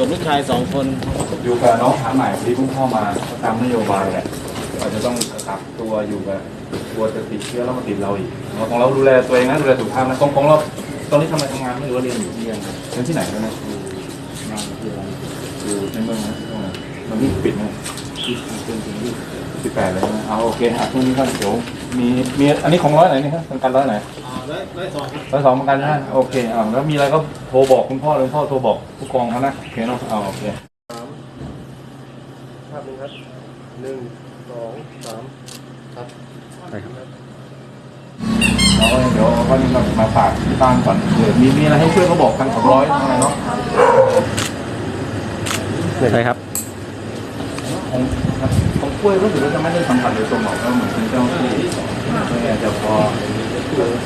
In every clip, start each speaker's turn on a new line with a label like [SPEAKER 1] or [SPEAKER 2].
[SPEAKER 1] กับลูกชายสองคน
[SPEAKER 2] อยู่กับน้องขาใหม่ที่เพิ่งเข้ามาตามนโยบายแหละอาจจะต้องกักตัวอยู่กับกลัวจะติดเชื้อแล้วมาติดเราอีกของเราดูแลตัวเองนะดูแลสุขภาพนะของของเราตอนนี้ทำอะไรทำงานไม่รู้ว่าเรียนอยู่ที่ยังเรียนที่ไหนแล้วนะอยู่งานที่อะไรอยู่ในเมืองนะช่วงนมันนี่ปิดนะที่เป็นยี่สิบแปดเลยนะเอาโอเคอะพรุ่งนี้ก็เดี๋ยวมีมีอันนี้ของร้อยไหนนี่ครับเป็นการร้อยไหน
[SPEAKER 1] ร้อยร้อยสองครับ
[SPEAKER 2] ร้อยสองเหมือนกันนะโอเคอ่าแล้วมีอะไรก็โทรบอกคุณพ่อเลยคุณพ่อโทรบอกผู้กองเขานะโอเคเนาะเอาโอเค
[SPEAKER 3] ภาพหนึ่งครับหนึ่งสองสามครับ
[SPEAKER 2] เราก็เดี๋ยวก็นี่เรามาฝากที่บ้านก่อนเผื่อมีมีอะไรให้ช่วยก็บอกทางสองร้อยอะไรเนาะ
[SPEAKER 3] ใช่ครับ
[SPEAKER 2] ของของกล้วยรู้สึกว่าจะไม่ได้สัมผัสโดยตรงหรอกก็เหมือนเป็นเจ้าที่ก็อาจจะพอคือพออะ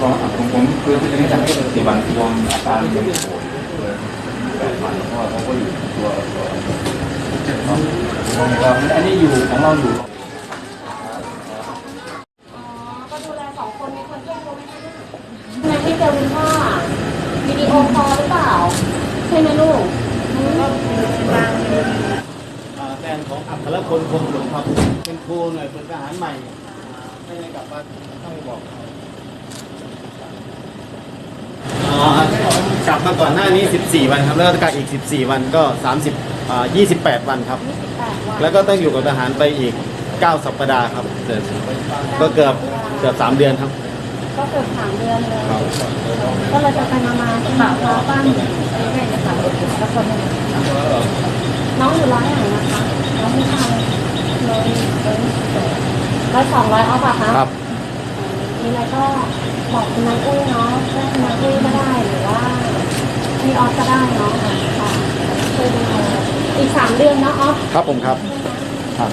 [SPEAKER 2] ของผมคือที่นี้จะให้ป็นสี่วันรวมอาการยังโหดเลยแปดวันเพราะว่าเขาก็อยู่ตัวตัวเนาะอันนี้อยู่ของเราอยู่
[SPEAKER 4] อ๋อก็ดูแลสองคนคนช่วยดูไหมคะเนี่ยทำไมไม่เจอคุณพ่อวิดีโอคอลหรือเปล่าใช่ไหมลูกอื
[SPEAKER 1] อแฟนของอัครพลคงหลวงครับเป็นครูหน่วยฝึกทหารใหม่ไม่ได้กลับบ้านต้องบอกเขาอ๋อ กลับมาก่อนหน้านี้ 14 วันครับแล้วก็กักอีก 14 วันก็ 30อ่า28 วันครับ
[SPEAKER 4] 28วัน
[SPEAKER 1] แล้วก็ต้องอยู่กับทหารไปอีก 9 สัปดาห์ครับก็เกือบเกือบ 3 เดือนครับ
[SPEAKER 4] ก็เกือบสามเดือนเลย ก็เลยจะไปมามาใช่ไหมรอบ้านใกล้ๆจะกลับแล้วคนหนึ่งน้องอยู่ร้อยไหนนะคะ น้องไม่ทำร้อยร้อยสองร้อยเอาป่ะคะ
[SPEAKER 1] ครับ
[SPEAKER 4] มีอะไรก็บอกคุณนายอุ้ยเนาะช่วยคุณนายอุ้ยก็ได้หรือว่ามีออฟก็ได้เนาะค่ะช่วยดู อีกสามเดือนเนาะออฟ
[SPEAKER 1] ครับผมครับครับ